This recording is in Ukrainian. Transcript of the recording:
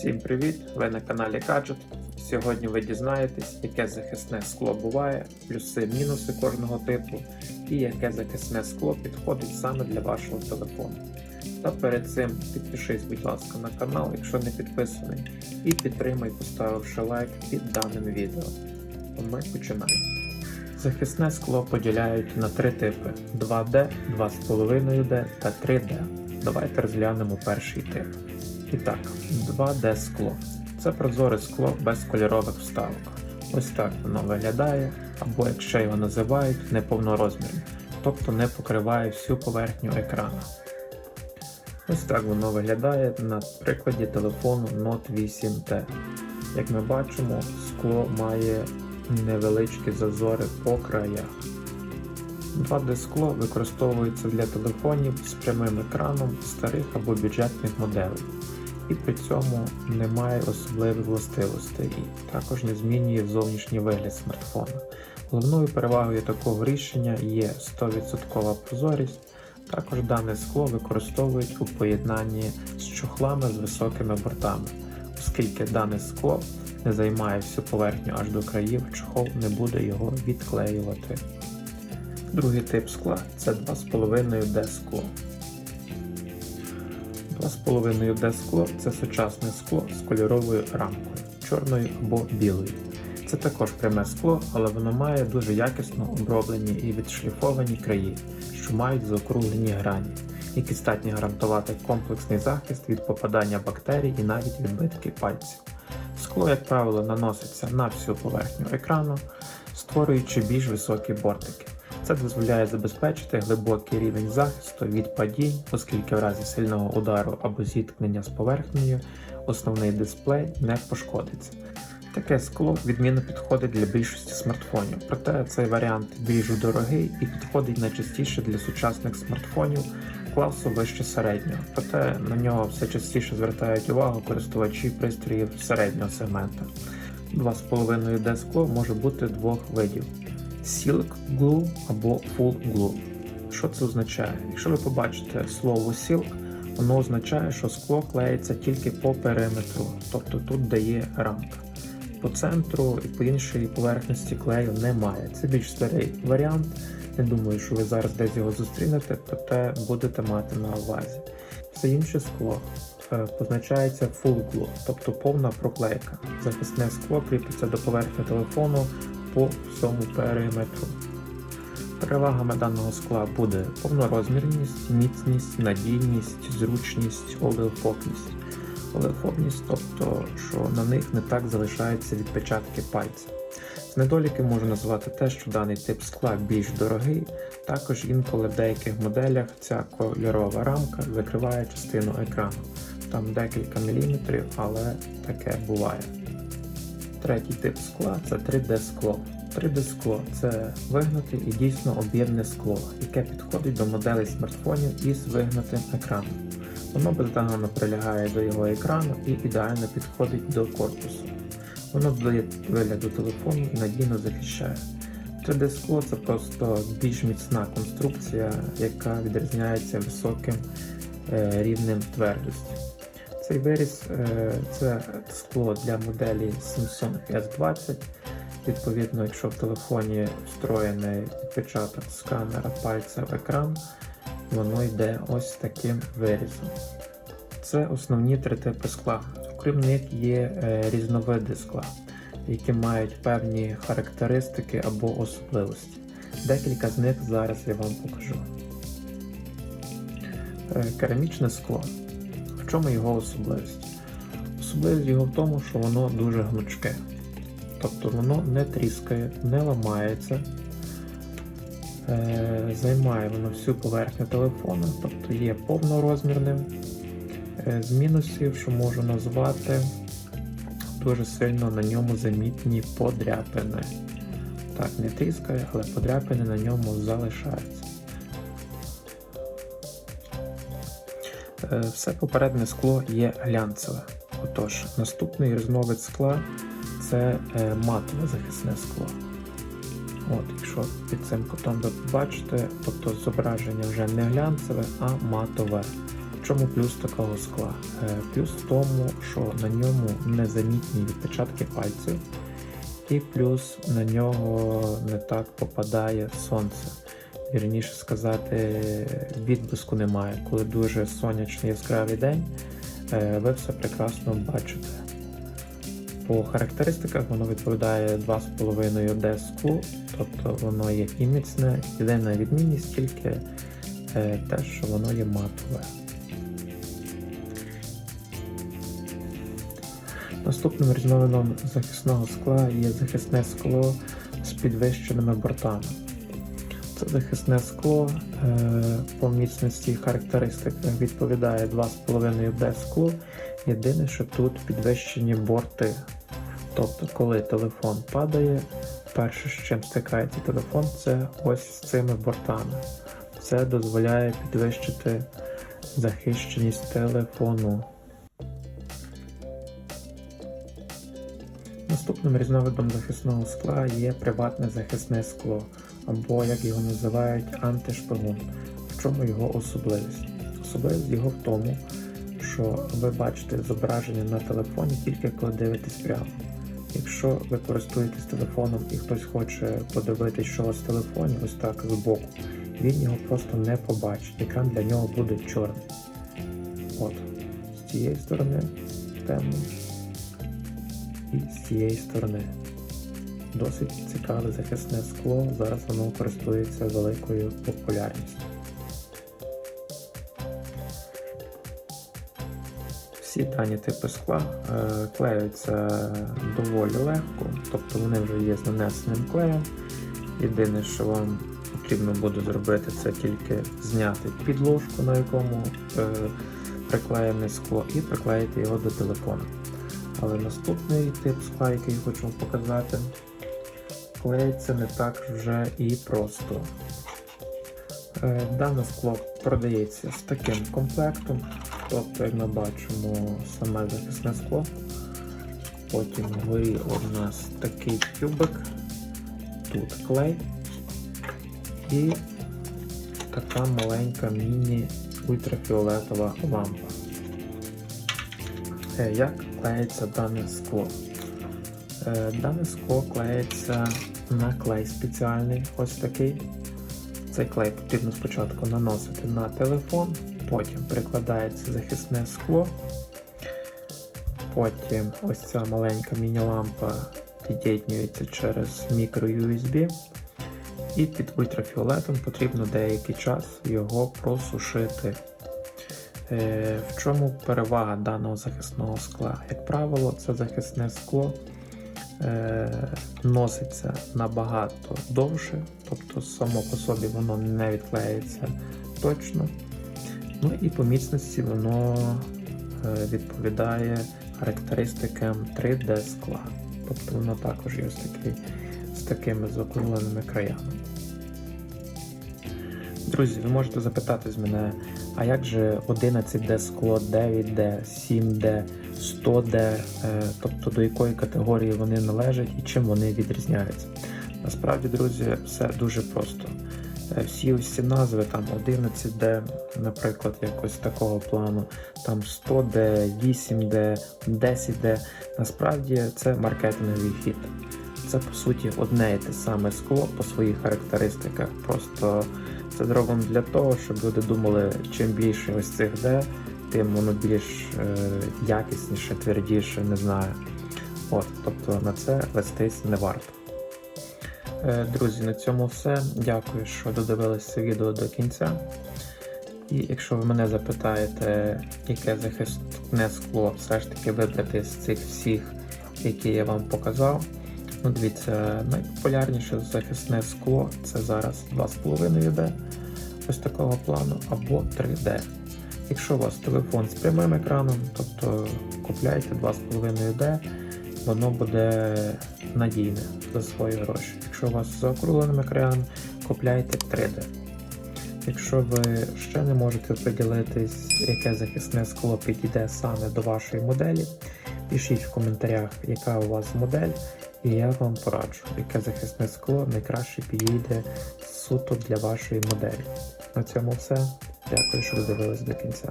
Всім привіт! Ви на каналі Gadget. Сьогодні ви дізнаєтесь, яке захисне скло буває, плюси, мінуси кожного типу і яке захисне скло підходить саме для вашого телефону. Та перед цим підпишись, будь ласка, на канал, якщо не підписаний, і підтримай, поставивши лайк під даним відео. Ми починаємо. Захисне скло поділяють на три типи: 2D, 2,5D та 3D. Давайте розглянемо перший тип. І так, 2D скло. Це прозоре скло без кольорових вставок. Ось так воно виглядає, або якщо його називають неповнорозмірне, тобто не покриває всю поверхню екрану. Ось так воно виглядає на прикладі телефону Note 8T. Як ми бачимо, скло має невеличкі зазори по краях. 2D скло використовується для телефонів з прямим екраном старих або бюджетних моделей, і при цьому не має особливих властивостей і також не змінює зовнішній вигляд смартфона. Головною перевагою такого рішення є 100% прозорість. Також дане скло використовують у поєднанні з чохлами з високими бортами, оскільки дане скло не займає всю поверхню аж до країв, чохол не буде його відклеювати. Другий тип скла це 2,5D скло. 2,5D скло це сучасне скло з кольоровою рамкою, чорною або білою. Це також пряме скло, але воно має дуже якісно оброблені і відшліфовані краї, що мають заокруглені грані, які здатні гарантувати комплексний захист від попадання бактерій і навіть відбитків пальців. Скло, як правило, наноситься на всю поверхню екрану, створюючи більш високі бортики. Це дозволяє забезпечити глибокий рівень захисту від падінь, оскільки в разі сильного удару або зіткнення з поверхнею основний дисплей не пошкодиться. Таке скло відмінно підходить для більшості смартфонів, проте цей варіант більш дорогий і підходить найчастіше для сучасних смартфонів класу вище середнього, проте на нього все частіше звертають увагу користувачі пристроїв середнього сегмента. 2,5D скло може бути двох видів. Silk Glue або Full Glue. Що це означає? Якщо ви побачите слово Silk, воно означає, що скло клеїться тільки по периметру, тобто тут дає рамка. По центру і по іншій поверхності клею немає. Це більш старий варіант. Не думаю, що ви зараз десь його зустрінете, проте будете мати на увазі. Все інше скло е, позначається Full Glue, тобто повна проклейка. Захисне скло кріпиться до поверхні телефону по всьому периметру. Перевагами даного скла буде повнорозмірність, міцність, надійність, зручність, олеофобність. Олеофобність, тобто, що на них не так залишаються відпечатки пальця. З недоліків можу назвати те, що даний тип скла більш дорогий, також інколи в деяких моделях ця кольорова рамка закриває частину екрану. Там декілька міліметрів, але таке буває. Третій тип скла це 3D скло. 3D скло це вигнуте і дійсно об'ємне скло, яке підходить до моделей смартфонів із вигнутим екраном. Воно бездоганно прилягає до його екрану і ідеально підходить до корпусу. Воно додає вигляду телефону і надійно захищає. 3D скло це просто більш міцна конструкція, яка відрізняється високим е, рівнем твердості. Цей виріз е, це скло для моделі Samsung S20. Відповідно, якщо в телефоні встроєний відпечаток сканера пальця в екран, воно йде ось таким вирізом. Це основні три типи скла. Окрім них є е, різновиди скла, які мають певні характеристики або особливості. Декілька з них зараз я вам покажу. Е, Керамічне скло. В чому його особливість? Особливість його в тому, що воно дуже гнучке. Тобто воно не тріскає, не ламається, е, займає воно всю поверхню телефону, тобто є повнорозмірним. Е, З мінусів, що можу назвати, дуже сильно на ньому замітні подряпини. Так, не тріскає, але подряпини на ньому залишаються. Все попереднє скло є глянцеве. Отож, наступний різновид скла це е, матове захисне скло. От, Якщо під цим кутом ви побачите, тобто зображення вже не глянцеве, а матове. В чому плюс такого скла? Е, Плюс в тому, що на ньому незамітні відпечатки пальців, і плюс на нього не так попадає сонце. Вірніше сказати, відблиску немає. Коли дуже сонячний яскравий день, е, ви все прекрасно бачите. По характеристиках воно відповідає 2,5 d склу, тобто воно є і міцне, єдина відмінність тільки е, те, що воно є матове. Наступним різновидом захисного скла є захисне скло з підвищеними бортами. Захисне скло е, по міцності і характеристиках відповідає 2,5 d склу. Єдине, що тут підвищені борти. Тобто, коли телефон падає, перше, з чим стикається телефон, це ось з цими бортами. Це дозволяє підвищити захищеність телефону. Наступним різновидом захисного скла є приватне захисне скло, або, як його називають, антишпигун. В чому його особливість? Особливість його в тому, що ви бачите зображення на телефоні тільки коли дивитесь прямо. Якщо ви користуєтесь телефоном і хтось хоче подивитись, що у вас в телефоні, ось так збоку, він його просто не побачить. Екран для нього буде чорний. От, з цієї сторони темно і з цієї сторони. Досить цікаве захисне скло, зараз воно користується великою популярністю. Всі дані типи скла е, клеються доволі легко, тобто вони вже є з нанесеним клеєм. Єдине, що вам потрібно буде зробити, це тільки зняти підложку, на якому е, приклеєне скло, і приклеїти його до телефону. Але наступний тип скла, який я хочу вам показати, клеїться не так вже і просто. Е, Дане скло продається з таким комплектом, тобто, як ми бачимо, саме захисне скло. Потім вгорі у нас такий тюбик, тут клей і така маленька міні-ультрафіолетова лампа. Е, Як клеїться дане скло? Е, Дане скло клеїться на клей спеціальний, ось такий. Цей клей потрібно спочатку наносити на телефон, потім прикладається захисне скло, потім ось ця маленька міні-лампа під'єднюється через мікро-USB, і під ультрафіолетом потрібно деякий час його просушити. Е, В чому перевага даного захисного скла? Як правило, це захисне скло носиться набагато довше, тобто само по собі воно не відклеїться точно. Ну і по міцності воно е, відповідає характеристикам 3D скла. Тобто воно також є з такими закругленими краями. Друзі, ви можете запитати з мене, а як же 11D скло, 9D, 7D, 100D, е, тобто до якої категорії вони належать і чим вони відрізняються? Насправді, друзі, все дуже просто. Е, Всі ось ці назви, там 11D, наприклад, якось такого плану, там 100D, 8D, 10D, насправді це маркетинговий хід. Це по суті одне і те саме скло по своїх характеристиках. Просто це зроблено для того, щоб люди думали, чим більше ось цих D, тим воно більш е, якісніше, твердіше, не знаю. От, тобто на це вестись не варто. Е, Друзі, на цьому все. Дякую, що додивилися відео до кінця. І якщо ви мене запитаєте, яке захисне скло все ж таки вибрати з цих всіх, які я вам показав, ну дивіться, найпопулярніше захисне скло це зараз 2,5D ось такого плану або 3D. Якщо у вас телефон з прямим екраном, тобто купляйте 2,5D, воно буде надійне за свої гроші. Якщо у вас з заокругленим екраном, купляйте 3D. Якщо ви ще не можете приділитись, яке захисне скло підійде саме до вашої моделі, пишіть в коментарях, яка у вас модель, і я вам пораджу, яке захисне скло найкраще підійде суто для вашої моделі. На цьому все. Дякую, що ви дивились до кінця.